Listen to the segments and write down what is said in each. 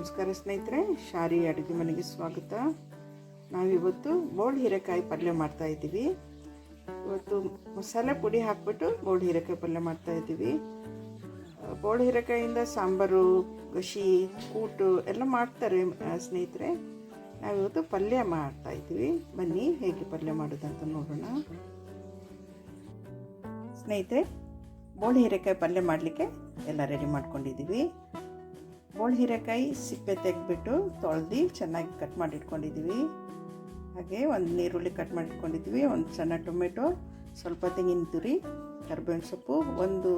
ನಮಸ್ಕಾರ ಸ್ನೇಹಿತರೆ ಶಾರಿ ಅಡುಗೆ ಮನೆಗೆ ಸ್ವಾಗತ. ನಾವಿವತ್ತು ಬೋಳ್ ಹೀರೆಕಾಯಿ ಪಲ್ಯ ಮಾಡ್ತಾ ಇದ್ದೀವಿ. ಇವತ್ತು ಮಸಾಲೆ ಪುಡಿ ಹಾಕ್ಬಿಟ್ಟು ಬೋಳ್ ಹೀರೆಕಾಯಿ ಪಲ್ಯ ಮಾಡ್ತಾ ಇದ್ದೀವಿ. ಬೋಳ್ ಹೀರೆಕಾಯಿಂದ ಸಾಂಬಾರು ಗಶಿ ಕೂಟು ಎಲ್ಲ ಮಾಡ್ತಾರೆ ಸ್ನೇಹಿತರೆ. ನಾವಿವತ್ತು ಪಲ್ಯ ಮಾಡ್ತಾ ಇದ್ದೀವಿ. ಬನ್ನಿ, ಹೇಗೆ ಪಲ್ಯ ಮಾಡೋದಂತ ನೋಡೋಣ. ಸ್ನೇಹಿತರೆ, ಬೋಳ್ ಹೀರೆಕಾಯಿ ಪಲ್ಯ ಮಾಡಲಿಕ್ಕೆ ಎಲ್ಲ ರೆಡಿ ಮಾಡ್ಕೊಂಡಿದ್ದೀವಿ. ಬೋಳ್ ಹೀರೆಕಾಯಿ ಸಿಪ್ಪೆ ತೆಗೆದ್ಬಿಟ್ಟು ತೊಳೆದು ಚೆನ್ನಾಗಿ ಕಟ್ ಮಾಡಿಟ್ಕೊಂಡಿದ್ದೀವಿ. ಹಾಗೆ ಒಂದು ನೀರುಳ್ಳಿ ಕಟ್ ಮಾಡಿ ಇಟ್ಕೊಂಡಿದ್ದೀವಿ ಒಂದು ಸಣ್ಣ ಟೊಮೆಟೊ, ಸ್ವಲ್ಪ ತೆಂಗಿನ ತುರಿ, ಕರ್ಬೇವಿನ ಸೊಪ್ಪು, ಒಂದು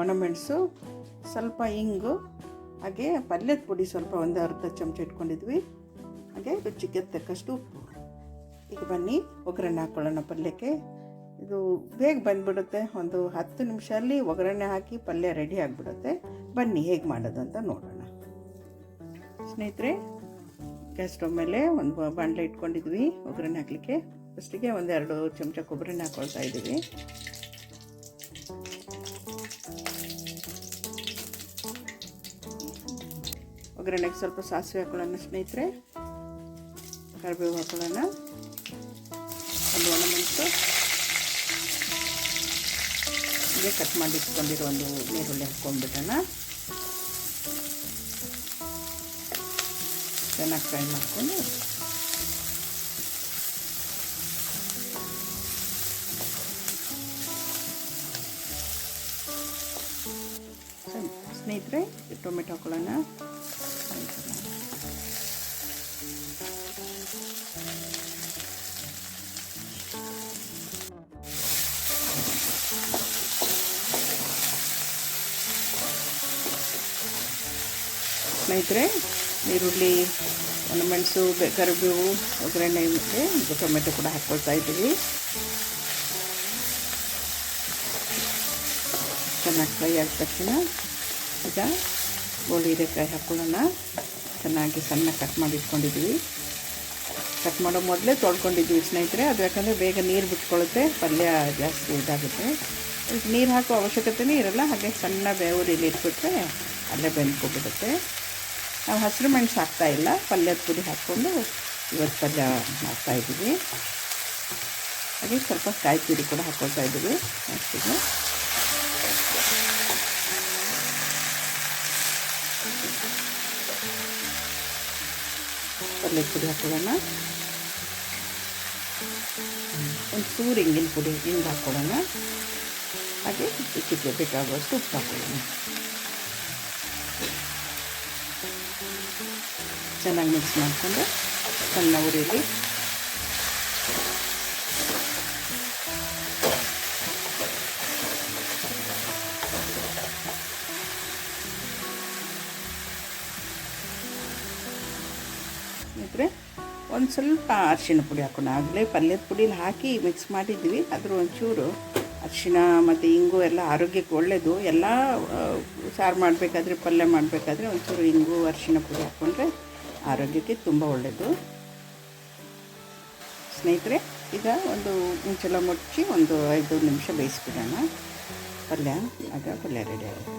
ಒಣಮೆಣಸು ಸ್ವಲ್ಪ ಇಂಗು, ಹಾಗೆ ಪಲ್ಯದ ಪುಡಿ ಸ್ವಲ್ಪ ಒಂದು ಅರ್ಧ ಚಮಚ ಇಟ್ಕೊಂಡಿದ್ವಿ ಹಾಗೆ ರುಚಿಗೆ ತಕ್ಕಷ್ಟು ಉಪ್ಪು. ಈಗ ಬನ್ನಿ, ಒಗ್ಗರಣೆ ಹಾಕ್ಕೊಳ್ಳೋಣ ಪಲ್ಯಕ್ಕೆ. ಇದು ಬೇಗ ಬಂದ್ಬಿಡುತ್ತೆ. ಒಂದು ಹತ್ತು ನಿಮಿಷದಲ್ಲಿ ಒಗ್ಗರಣೆ ಹಾಕಿ ಪಲ್ಯ ರೆಡಿ ಆಗಿಬಿಡುತ್ತೆ. ಬನ್ನಿ, ಹೇಗೆ ಮಾಡೋದು ಅಂತ ನೋಡೋಣ. ಸ್ನೇಹಿತರೆ, ಗ್ಯಾಸ್ ಸ್ಟವ್ ಮೇಲೆ ಒಂದು ಬಾಣಲೆ ಇಟ್ಕೊಂಡಿದ್ವಿ ಒಗ್ಗರಣೆ ಹಾಕಲಿಕ್ಕೆ. ಫಸ್ಟಿಗೆ ಒಂದೆರಡು ಚಮಚ ಕೊಬ್ಬರಿನ ಹಾಕೊಳ್ತಾ ಇದ್ದೀವಿ. ಒಗ್ಗರಣೆಗೆ ಸ್ವಲ್ಪ ಸಾಸಿವೆ ಹಾಕೊಳ್ಳೋಣ ಸ್ನೇಹಿತರೆ. ಕರಿಬೇವು ಹಾಕೊಳ್ಳೋಣ. ಒಂದು ಒಣಮೆಣಸು ಹೀಗೆ ಕಟ್ ಮಾಡಿ ಇಟ್ಕೊಂಡಿರೋ ಒಂದು ನೀರುಳ್ಳಿ ಹಾಕ್ಕೊಂಡ್ಬಿಡೋಣ. ಚೆನ್ನಾಗಿ ಫ್ರೈ ಮಾಡಿಕೊಂಡು. ಸ್ನೇಹಿತರೆ ಟೊಮೆಟೊ ಹಾಕೊಳ್ಳೋಣ. ಸ್ನೇಹಿತರೆ, ಈರುಳ್ಳಿ ಒಂದು ಮೆಣಸು ಕರಿಬೇವು, ಒಗ್ಗರಣೆ ಮತ್ತು ಟೊಮೆಟೊ ಕೂಡ ಹಾಕ್ಕೊಳ್ತಾ ಇದ್ದೀವಿ. ಚೆನ್ನಾಗಿ ಫ್ರೈ ಆದ ತಕ್ಷಣ ಈಗ ಗೋಳಿ ಹೀರೆಕಾಯಿ ಹಾಕ್ಕೊಳ್ಳೋಣ ಚೆನ್ನಾಗಿ ಸಣ್ಣ ಕಟ್ ಮಾಡಿ ಇಟ್ಕೊಂಡಿದ್ದೀವಿ. ಕಟ್ ಮಾಡೋ ಮೊದಲೇ ತೊಳ್ಕೊಂಡಿದ್ದೀವಿ ಸ್ನೇಹಿತರೆ, ಅದು ಯಾಕಂದರೆ ಬೇಗ ನೀರು ಬಿಟ್ಕೊಳ್ಳುತ್ತೆ, ಪಲ್ಯ ಜಾಸ್ತಿ ಇದಾಗುತ್ತೆ. ನೀರು ಹಾಕೋ ಅವಶ್ಯಕತೆನೇ ಇರಲ್ಲ, ಹಾಗೆ ಸಣ್ಣ ಬೇವೂರಿಲಿ ಇಟ್ಬಿಟ್ರೆ ಅಲ್ಲೇ ಬೆಂದ್ಕೊಬಿಡುತ್ತೆ. ನಾವು ಹಸಿರು ಮೆಣಸು ಹಾಕ್ತಾ ಇಲ್ಲ, ಪಲ್ಯದ ಪುಡಿ ಹಾಕ್ಕೊಂಡು ಇವತ್ತು ಪಲ್ಯ ಮಾಡ್ತಾ ಇದ್ದೀವಿ. ಹಾಗೆ ಸ್ವಲ್ಪ ಕಾಯಿ ತುರಿ ಕೂಡ ಹಾಕ್ಕೊಳ್ತಾ ಇದ್ದೀವಿ. ನೆಕ್ಸ್ಟಿಗೆ ಪಲ್ಯದ ಪುಡಿ ಹಾಕೊಳ್ಳೋಣ. ಒಂದು ಸೂರು ಹಿಂಗಿನ ಪುಡಿ ಹಿಂಗೆ ಹಾಕ್ಕೊಳ್ಳೋಣ ಹಾಗೆ ಚಿಕ್ಕ ಬೇಕಾಗುವಷ್ಟು ಉಪ್ಪು ಹಾಕೊಳ್ಳೋಣ. ಚೆನ್ನಾಗಿ ಮಿಕ್ಸ್ ಮಾಡಿಕೊಂಡು ಸಣ್ಣ ಉರಿಯಲ್ಲಿ ಒಂದು ಸ್ವಲ್ಪ ಅರಿಶಿಣ ಪುಡಿ ಹಾಕೋಣ. ಆಗಲೇ ಪಲ್ಯದ ಪುಡಿಲಿ ಹಾಕಿ ಮಿಕ್ಸ್ ಮಾಡಿದ್ವಿ. ಅದ್ರ ಒಂಚೂರು ಅರಿಶಿಣ ಮತ್ತು ಇಂಗು ಎಲ್ಲ ಆರೋಗ್ಯಕ್ಕೆ ಒಳ್ಳೆಯದು ಎಲ್ಲ ಸಾರು ಮಾಡಬೇಕಾದ್ರೆ, ಪಲ್ಯ ಮಾಡಬೇಕಾದ್ರೆ ಒಂಚೂರು ಇಂಗು ಅರಿಶಿಣ ಪುಡಿ ಹಾಕ್ಕೊಂಡ್ರೆ ಆರೋಗ್ಯಕ್ಕೆ ತುಂಬ ಒಳ್ಳೆಯದು ಸ್ನೇಹಿತರೆ, ಈಗ ಒಂದು ಮುಂಚೆಲ್ಲ ಮುಚ್ಚಿ ಒಂದು ಐದು ನಿಮಿಷ ಬೇಯಿಸ್ಬಿಡೋಣ. ಪಲ್ಯ, ಆಗ ಪಲ್ಯ ರೆಡಿ ಆಗುತ್ತೆ.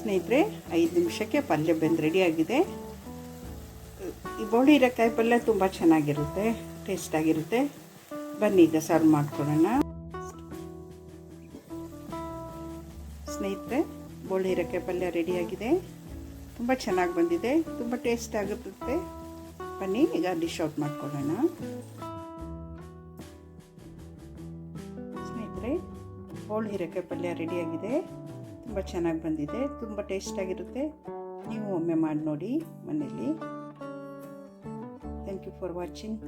ಸ್ನೇಹಿತರೆ, ಐದು ನಿಮಿಷಕ್ಕೆ ಪಲ್ಯ ಬೆಂದು ರೆಡಿಯಾಗಿದೆ ಈ ಬೋಳಿ ಹೀರೆಕಾಯಿ ಪಲ್ಯ ತುಂಬ ಚೆನ್ನಾಗಿರುತ್ತೆ ಟೇಸ್ಟಾಗಿರುತ್ತೆ ಬನ್ನಿ ಈಗ ಸರ್ವ್ ಮಾಡ್ಕೊಳ್ಳೋಣ. ಸ್ನೇಹಿತರೆ, ಬೋಳಿ ಹೀರೆಕಾಯಿ ಪಲ್ಯ ರೆಡಿಯಾಗಿದೆ ತುಂಬ ಚೆನ್ನಾಗಿ ಬಂದಿದೆ. ತುಂಬ ಟೇಸ್ಟ್ ಆಗುತ್ತೆ ಬನ್ನಿ, ಈಗ ಡಿಶ್ ಔಟ್ ಮಾಡ್ಕೊಳ್ಳೋಣ. ಸ್ನೇಹಿತರೆ, ಬೋಳು ಹೀರೆಕಾಯಿ ಪಲ್ಯ ರೆಡಿಯಾಗಿದೆ ತುಂಬ ಚೆನ್ನಾಗಿ ಬಂದಿದೆ. ತುಂಬ ಟೇಸ್ಟಾಗಿರುತ್ತೆ ನೀವು ಒಮ್ಮೆ ಮಾಡಿ ನೋಡಿ ಮನೆಯಲ್ಲಿ. Thank you for watching